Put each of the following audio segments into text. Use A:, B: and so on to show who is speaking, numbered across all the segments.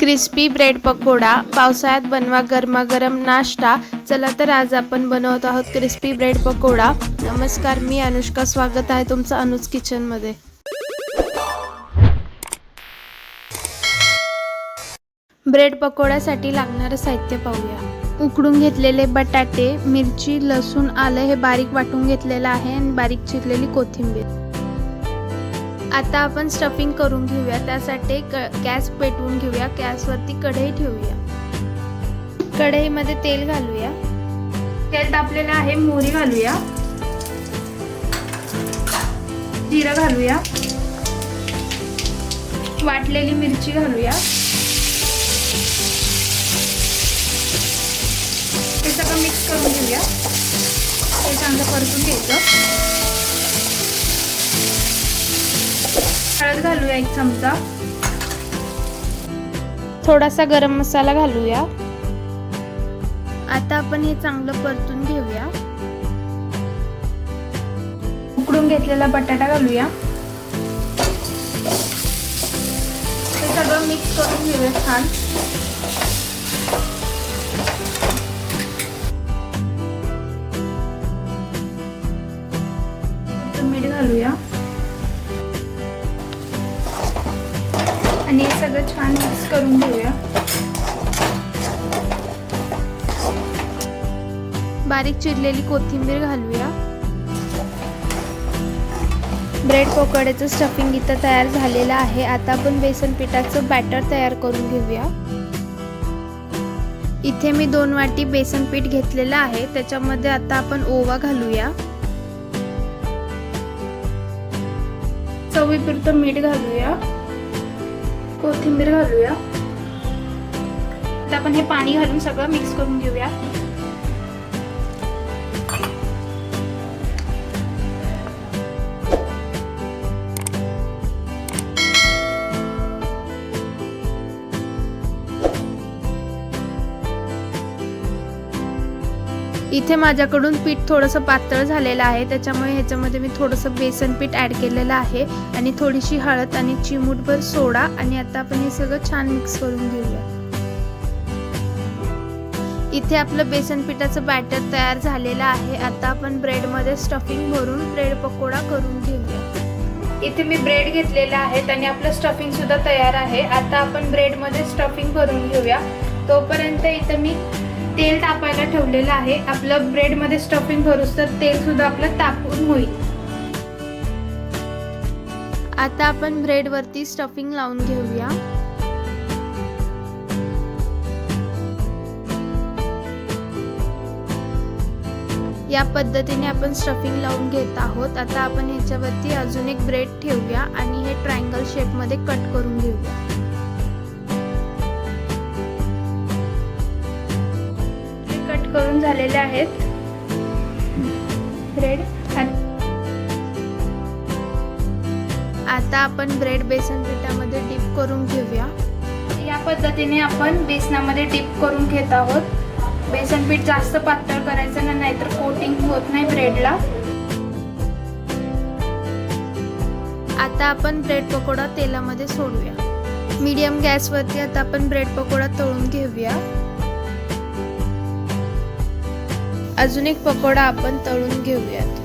A: Crispy bread pakoda पावसाळ्यात बनवा गरमागरम नाश्ता. चला तर आज आपण बनवत आहोत क्रिस्पी ब्रेड पकोडा. नमस्कार मी अनुष्का. स्वागत आहे तुमचं अनुज किचनमध्ये. ब्रेड पकोड्यासाठी लागणारं साहित्य पाहूया. उकडून घेतलेले बटाटे मिरची लसूण आलं हे बारीक वाटून घेतलेलं आहे आणि बारीक चिरलेली कोथिंबीर. आता आपण स्टफिंग करून घेऊया. त्यासाठी क गॅस पेटवून घेऊया. गॅसवरती कढई ठेवूया. कढईमध्ये तेल घालूया. तेल तापलेलं आहे मोहरी घालूया. जिरं घालूया. वाटलेली मिरची घालूया. ते सगळं मिक्स करून घेऊया. ते चांगलं परतून घ्यायचं. हळद घालूया एक चमचा. थोडासा गरम मसाला घालूया. आता आपण हे चांगलं परतून घेऊया. उकडून घेतलेला बटाटा घालूया. ते सगळं मिक्स करून घेऊया छान. मीठ घालूया. आणि हे सगळं छान मिक्स करून घेऊया. बारीक चिरलेली कोथिंबीर घालूया. ब्रेड पोकळ्याचं स्टफिंग इथं तयार झालेलं आहे. आता आपण बेसन पिठाचं बॅटर तयार करून घेऊया. इथे मी दोन वाटी बेसन पीठ घेतलेलं आहे. त्याच्यामध्ये आता आपण ओवा घालूया. चवीपुरतं मीठ घालूया. कोथिंबीर घालूया. आता आपण हे पाणी घालून सगळं मिक्स करून घेऊया. इथे माझ्याकडून पीठ थोडंसं पातळ झालेलं आहे. त्याच्यामुळे ह्याच्यामध्ये मी थोडंसं बेसन पीठ ॲड केलेलं आहे. आणि थोडीशी हळद आणि चिमूटभर सोडा. आणि आता आपण हे सगळं छान मिक्स करून घेऊया. इथे आपलं बेसन पिठाचं बॅटर तयार झालेलं आहे. आता आपण ब्रेडमध्ये स्टफिंग भरून ब्रेड पकोडा करून घेऊया. इथे मी ब्रेड घेतलेला आहे आणि आपलं स्टफिंग सुद्धा तयार आहे. आता आपण ब्रेडमध्ये स्टफिंग भरून घेऊया. तोपर्यंत इथं मी तेल तापायला ठेवलेलं आहे. आपलं ब्रेडमध्ये स्टफिंग भरूस तर तेल सुद्धा आपलं तापून होईल. आता आपण ब्रेडवरती स्टफिंग लावून घेऊया. या पद्धतीने आपण स्टफिंग लावून घेत आहोत. आता आपण ह्याच्यावरती अजून एक ब्रेड ठेवूया आणि हे ट्रायंगल शेपमध्ये कट करून घेऊया. करून झालेले आहेत. ब्रेड आता आपण ब्रेड बेसन पिठामध्ये डिप करून घेऊया. या पद्धतीने आपण बेसनामध्ये डिप करून घेत आहोत. बेसन पीठ जास्त पातळ करायचं ना नाहीतर कोटिंग होत नाही ब्रेडला आता आपण ब्रेड पकोडा तेलामध्ये सोडूया. मीडियम गॅसवरती आता आपण ब्रेड पकोडा तळून घेऊया. अजून एक पकोडा आपण तळून घेऊयात.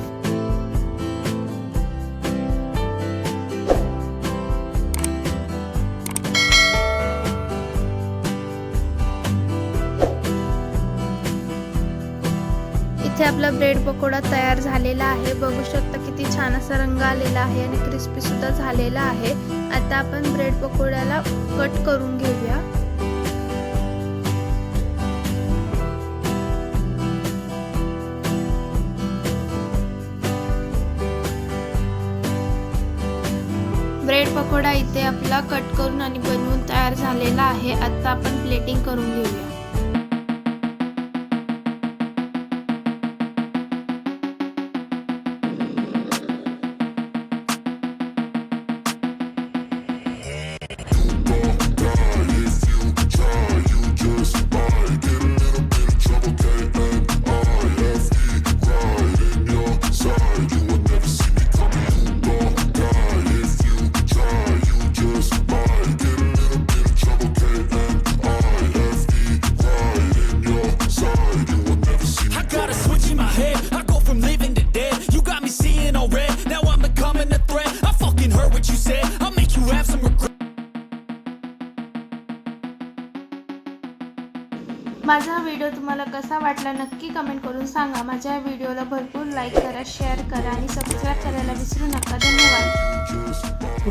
A: इथे आपला ब्रेड पकोडा तयार झालेला आहे. बघू शकता किती छान असा रंग आलेला आहे आणि क्रिस्पी सुद्धा झालेला आहे. आता आपण ब्रेड पकोड्याला कट करून घेऊया. ब्रेड पकोडा इथे आपला कट करून आणि बनवून तयार झालेला आहे. आता आपण प्लेटिंग करून घेऊया. माझा व्हिडिओ तुम्हाला कसा वाटला नक्की कमेंट करून सांगा. माझ्या व्हिडिओला भरपूर लाईक करा शेअर करा आणि सबस्क्राईब करायला विसरू नका. धन्यवाद.